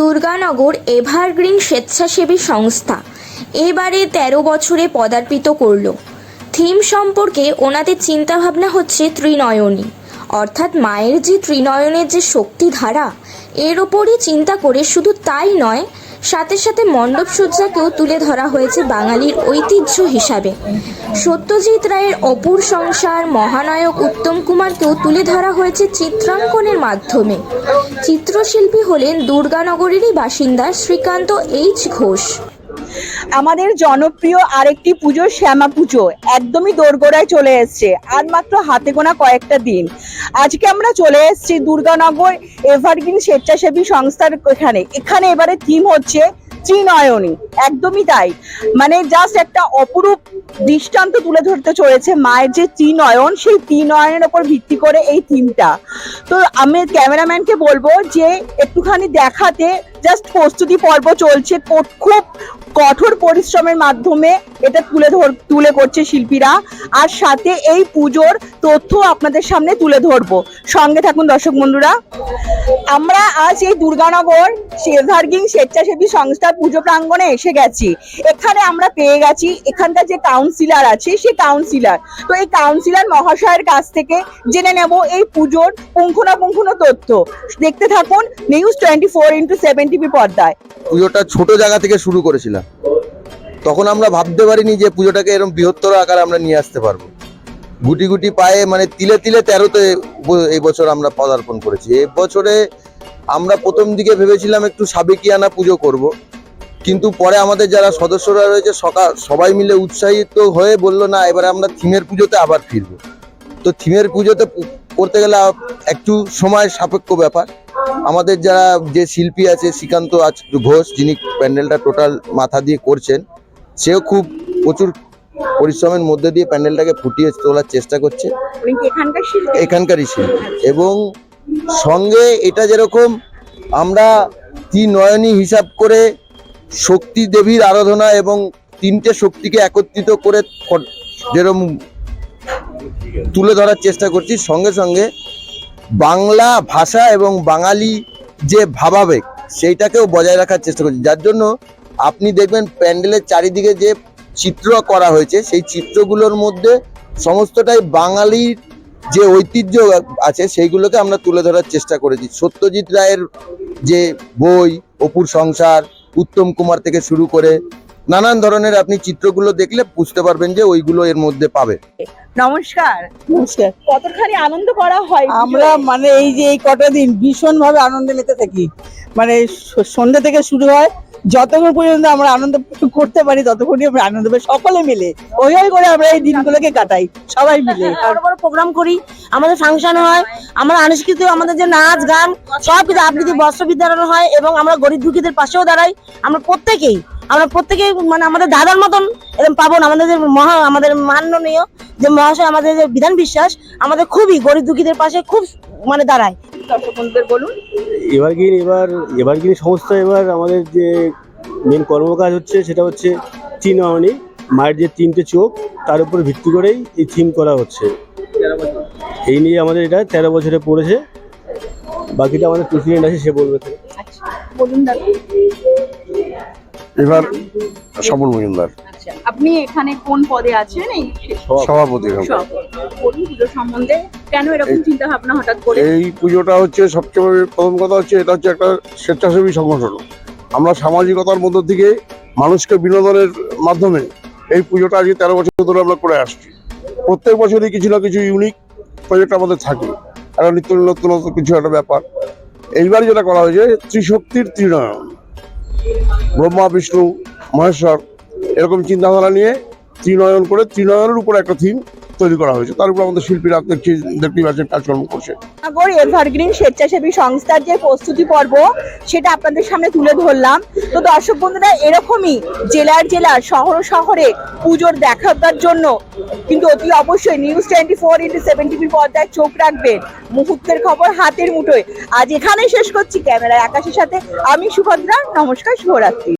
Durganagar evergreen স্বেচ্ছাসেবী সংস্থা। এবারে তেরো বছরে পদার্পিত করল। থিম সম্পর্কে ওনাদের চিন্তাভাবনা হচ্ছে ত্রিনয়নী। অর্থাৎ মায়ের যে ত্রিনয়নের যে শক্তি ধারা এর ওপরই চিন্তা করে শুধু তাই নয় সাথে সাথে মণ্ডপ সজ্জাকেও তুলে ধরা হয়েছে বাঙালির ঐতিহ্য হিসাবে। সত্যজিৎ রায়ের অপুর সংসার, মহানায়ক উত্তম কুমারকেও তুলে ধরা হয়েছে চিত্রাঙ্কনের মাধ্যমে। চিত্রশিল্পী হলেন দুর্গানগরেরই বাসিন্দা শ্রীকান্ত এইচ ঘোষ। আমাদের জনপ্রিয় আরেকটি পুজো শ্যামা পুজো। একদমই দোরগোড়ায় চলে এসছে। আর মাত্র হাতে গোনা কয়েকটা দিন। আজকে আমরা চলে এসেছি দুর্গানগর এভারগ্রিন স্বেচ্ছাসেবী সংস্থার এখানে। এখানে এবারে থিম হচ্ছে ত্রিনয়নী। একদমই তাই। মানে জাস্ট একটা অপরূপ দৃষ্টান্ত তুলে ধরতে চলেছে মায়ের যে ত্রিনয়ন, সেই ত্রিনয়নের ওপর ভিত্তি করে এই থিমটা তো আমি ক্যামেরাম্যানকে বলব যে, একটুখানি দেখাতে জাস্ট প্রস্তুতি পর্ব চলছে। খুব কঠোর পরিশ্রমের মাধ্যমে এটা তুলে ধর, তুলে করছে শিল্পীরা। আর সাথে এই পুজোর তথ্য আপনাদের সামনে তুলে ধরবো। সঙ্গে থাকুন দর্শক বন্ধুরা। আমরা আজ এই দুর্গানগর সেভার্গিং স্বেচ্ছাসেবী সংস্থার পুজো প্রাঙ্গণে এসে গেছি। এখানে আমরা পেয়ে গেছি এখানকার যে কাউন্সিলর আছে, সে কাউন্সিলর তো এই কাউন্সিলর মহাশয়ের কাছ থেকে জেনে নেব এই পুজোর পুঙ্খানুপুঙ্খান তথ্য। দেখতে থাকুন news twenty four into seven TV পর্দায়। পুজোটা ছোট জায়গা থেকে শুরু করেছিলাম। তখন আমরা ভাবতে পারিনি যে পুজোটাকে এরকম বৃহত্তর আকারে আমরা নিয়ে আসতে পারব। গুটি গুটি পায়ে মানে তিলে তিলে তেরোতে এই বছর আমরা পদার্পণ করেছি। এই বছরে আমরা প্রথম দিকে ভেবেছিলাম একটু সাবেকিয়ানা পুজো করব। কিন্তু পরে আমাদের যারা সদস্যরা রয়েছে সকাল সবাই মিলে উৎসাহিত হয়ে বলল, না, এবারে আমরা থিমের পুজোতে আবার ফিরবো। তো থিমের পুজোতে করতে গেলে একটু সময় সাপেক্ষ ব্যাপার। আমাদের যারা যে শিল্পী আছে শ্রীকান্ত আজ ঘোষ যিনি প্যান্ডেলটা টোটাল মাথা দিয়ে করছেন সেও খুব প্রচুর পরিশ্রমের মধ্যে দিয়ে প্যান্ডেলটাকে ফুটিয়ে তোলার চেষ্টা করছে। এখানকারই শিল্পী। এবং সঙ্গে এটা যেরকম আমরা নয়নী হিসাব করে শক্তি দেবীর আরাধনা এবং তিনটে শক্তিকে একত্রিত করে যেরকম তুলে ধরার চেষ্টা করছি। সঙ্গে সঙ্গে বাংলা ভাষা এবং বাঙালি যে ভাবাবেগ, সেইটাকেও বজায় রাখার চেষ্টা করছি। যার জন্য আপনি দেখবেন প্যান্ডেলের চারিদিকে যে চিত্র করা হয়েছে, সেই চিত্রগুলোর মধ্যে সমস্তটাই বাঙালির যে ঐতিহ্য আছে, সেইগুলোকে আমরা তুলে ধরার চেষ্টা করেছি। সত্যজিৎ রায়ের যে বই, অপুর সংসার, উত্তম কুমার থেকে শুরু করে নানান ধরনের আপনি চিত্রগুলো দেখলে বুঝতে পারবেন যে ওইগুলো এর মধ্যে পাবে। নমস্কার। নমস্কার। কতখানি আনন্দ করা হয় আমরা মানে এই যে এই কটা দিন ভীষণ ভাবে আনন্দ নিতে থাকি। মানে সন্ধ্যা থেকে শুরু হয় যতক্ষণ পর্যন্ত আমরা আনন্দ করতে পারি ততক্ষণই আমরা আনন্দ পাই সকলে মিলে ওইভাবে করে আমরা এই দিনগুলোকে কাটাই সবাই মিলে। বড় বড় প্রোগ্রাম করি আমাদের ফাংশন হয় আমরা আনুষ্কৃত আমাদের যে নাচ গান সব কিছু আবৃত্তি বস্ত্র বিতরণ হয় এবং আমরা গরিব দুঃখীদের পাশেও দাঁড়াই আমরা প্রত্যেকেই আমরা প্রত্যেকেই মানে আমাদের দাদার মতন এরকম পাবো না। আমাদের যে মহা আমাদের মাননীয় যে মহাশয় আমাদের যে বিধান বিশ্বাস আমাদের খুবই গরিব দুঃখীদের পাশে খুব মানে দাঁড়ায়। দর্শক বন্ধুদের বলুন এভারগ্রিন এবার এভারগ্রিন সংস্থা এবার আমাদের যে মেন কর্মকাজ হচ্ছে সেটা হচ্ছে চিনয়নী মায়ের যে তিনটে চোখ তার উপর ভিত্তি করেই এই থিম করা হচ্ছে। এই নিয়ে আমাদের এটা তেরো বছরে পড়েছে। বাকিটা আমাদের প্রেসিডেন্ট আছে সে বলবে। বলুন দাদা। এবার স্বপন মজুমদার। আচ্ছা আপনি এখানে কোন পদে আছেন? এই সভাপতি। এখানকার। বলুন পুজো সম্বন্ধে কেন এরকম চিন্তা ভাবনা হঠাৎ করে? এই পুজোটা হচ্ছে সবচেয়ে প্রথম কথা হচ্ছে এটা হচ্ছে একটা স্বেচ্ছাসেবী সংগঠন। আমরা সামাজিকতার মধ্য থেকে মানুষকে বিনোদনের মাধ্যমে এই পুজোটা আজকে তেরো বছর ধরে আমরা করে আসছি। প্রত্যেক বছরই কিছু না কিছু ইউনিক প্রজেক্ট আমাদের থাকে। একটা নিত্য নতুন নতুন কিছু একটা ব্যাপার। এইবার যেটা করা হয়েছে ত্রিশক্তির ত্রিনয়ন। ব্রহ্মা বিষ্ণু মহেশ্বর এরকম চিন্তাধারা নিয়ে ত্রিনয়ন করে ত্রিনয়নের উপর একটা থিম তৈরি করা হয়েছে। তার উপর আমাদের শিল্পীরা পাচ্ছেন, কাজকর্ম করছে। নগর এভারগ্রিন স্বেচ্ছাসেবী সংস্থার যে প্রস্তুতি পর্ব, সেটা আপনাদের সামনে তুলে ধরলাম। তো দর্শক বন্ধুরা, এরকমই জেলার জেলার, শহর শহরে পুজোর দেখাবার জন্য কিন্তু অতি অবশ্যই news twenty four into seven টিভির পর্দায় চোখ রাখবেন। মুহূর্তের খবর হাতের মুঠোয়। আজ এখানেই শেষ করছি। ক্যামেরায় আকাশের সাথে আমি সুভদ্রা। নমস্কার, শুভরাত্রি।